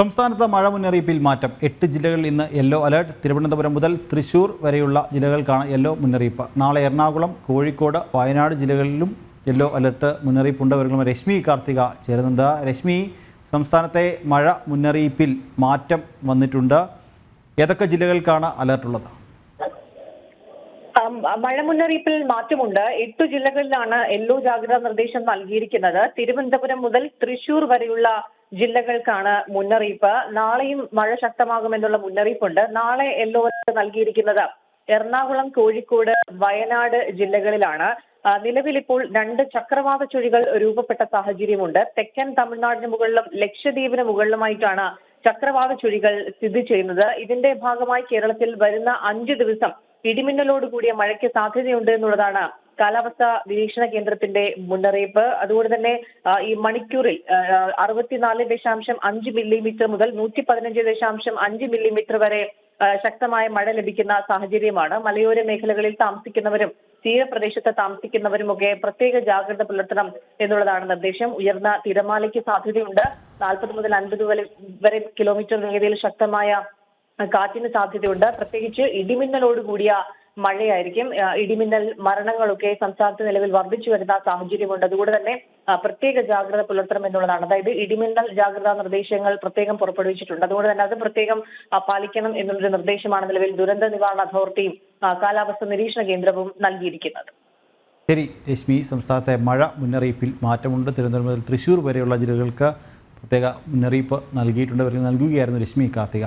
സംസ്ഥാനത്ത് മഴ മുന്നറിയിപ്പിൽ മാറ്റം. എട്ട് ജില്ലകളിൽ ഇന്ന് യെല്ലോ അലേർട്ട്. തിരുവനന്തപുരം മുതൽ തൃശൂർ വരെയുള്ള ജില്ലകൾക്കാണ് യെല്ലോ മുന്നറിയിപ്പ്. നാളെ എറണാകുളം കോഴിക്കോട് വയനാട് ജില്ലകളിലും യെല്ലോ അലേർട്ട് മുന്നറിയിപ്പുണ്ട്. ഇവരും രശ്മി കാർത്തിക ചേരുന്നുണ്ട്. രശ്മി സംസ്ഥാനത്തെ മഴ മുന്നറിയിപ്പിൽ മാറ്റം വന്നിട്ടുണ്ട്. ഏതൊക്കെ ജില്ലകൾക്കാണ് അലർട്ടുള്ളത്? മഴ മുന്നറിയിപ്പിൽ മാറ്റമുണ്ട്. എട്ടു ജില്ലകളിലാണ് യെല്ലോ ജാഗ്രതാ നിർദ്ദേശം നൽകിയിരിക്കുന്നത്. തിരുവനന്തപുരം മുതൽ തൃശൂർ വരെയുള്ള ജില്ലകൾക്കാണ് മുന്നറിയിപ്പ്. നാളെയും മഴ ശക്തമാകുമെന്നുള്ള മുന്നറിയിപ്പുണ്ട്. നാളെ യെല്ലോ നൽകിയിരിക്കുന്നത് എറണാകുളം കോഴിക്കോട് വയനാട് ജില്ലകളിലാണ്. നിലവിൽ ഇപ്പോൾ രണ്ട് ചക്രവാത ചുഴികൾ രൂപപ്പെട്ട സാഹചര്യമുണ്ട്. തെക്കൻ തമിഴ്നാടിന് മുകളിലും ലക്ഷദ്വീപിന് മുകളിലുമായിട്ടാണ് ചക്രവാത ചുഴികൾ സ്ഥിതി ചെയ്യുന്നത്. ഇതിന്റെ ഭാഗമായി കേരളത്തിൽ വരുന്ന അഞ്ച് ദിവസം ഇടിമിന്നലോട് കൂടിയ മഴയ്ക്ക് സാധ്യതയുണ്ട് എന്നുള്ളതാണ് കാലാവസ്ഥാ നിരീക്ഷണ കേന്ദ്രത്തിന്റെ മുന്നറിയിപ്പ്. അതുകൊണ്ട് തന്നെ ഈ മണിക്കൂറിൽ അറുപത്തിനാല് ദശാംശം അഞ്ച് മില്ലിമീറ്റർ മുതൽ നൂറ്റി പതിനഞ്ച് ദശാംശം അഞ്ച് മില്ലിമീറ്റർ വരെ ശക്തമായ മഴ ലഭിക്കുന്ന സാഹചര്യമാണ്. മലയോര മേഖലകളിൽ താമസിക്കുന്നവരും തീരപ്രദേശത്ത് താമസിക്കുന്നവരുമൊക്കെ പ്രത്യേക ജാഗ്രത പുലർത്തണം എന്നുള്ളതാണ് നിർദ്ദേശം. ഉയർന്ന തിരമാലയ്ക്ക് സാധ്യതയുണ്ട്. നാൽപ്പത് മുതൽ അൻപത് വരെ കിലോമീറ്റർ വേഗതയിൽ ശക്തമായ കാറ്റിന് സാധ്യതയുണ്ട്. പ്രത്യേകിച്ച് ഇടിമിന്നലോട് കൂടിയ മഴയായിരിക്കും ഇടിമിന്നൽ മരണങ്ങളൊക്കെ സംസ്ഥാനത്ത് നിലവിൽ വർദ്ധിച്ചു വരുന്ന സാഹചര്യമുണ്ട്. അതുകൊണ്ട് തന്നെ പ്രത്യേക ജാഗ്രത പുലർത്തണം എന്നുള്ളതാണ്. അതായത് ഇടിമിന്നൽ ജാഗ്രതാ നിർദ്ദേശങ്ങൾ പ്രത്യേകം പുറപ്പെടുവിച്ചിട്ടുണ്ട്. അതുകൊണ്ട് തന്നെ അത് പ്രത്യേകം പാലിക്കണം എന്നുള്ളൊരു നിർദ്ദേശമാണ് നിലവിൽ ദുരന്ത നിവാരണ അതോറിറ്റിയും കാലാവസ്ഥ നിരീക്ഷണ കേന്ദ്രവും നൽകിയിരിക്കുന്നത്. ശരി രശ്മി. സംസ്ഥാനത്തെ മഴ മുന്നറിയിപ്പിൽ മാറ്റമുണ്ട്. തിരുവനന്തപുരം മുതൽ തൃശ്ശൂർ വരെയുള്ള ജില്ലകൾക്ക് പ്രത്യേക മുന്നറിയിപ്പ് നൽകിയിട്ടുണ്ട്. അവർക്ക് നൽകുകയായിരുന്നു രശ്മി കാർത്തിക.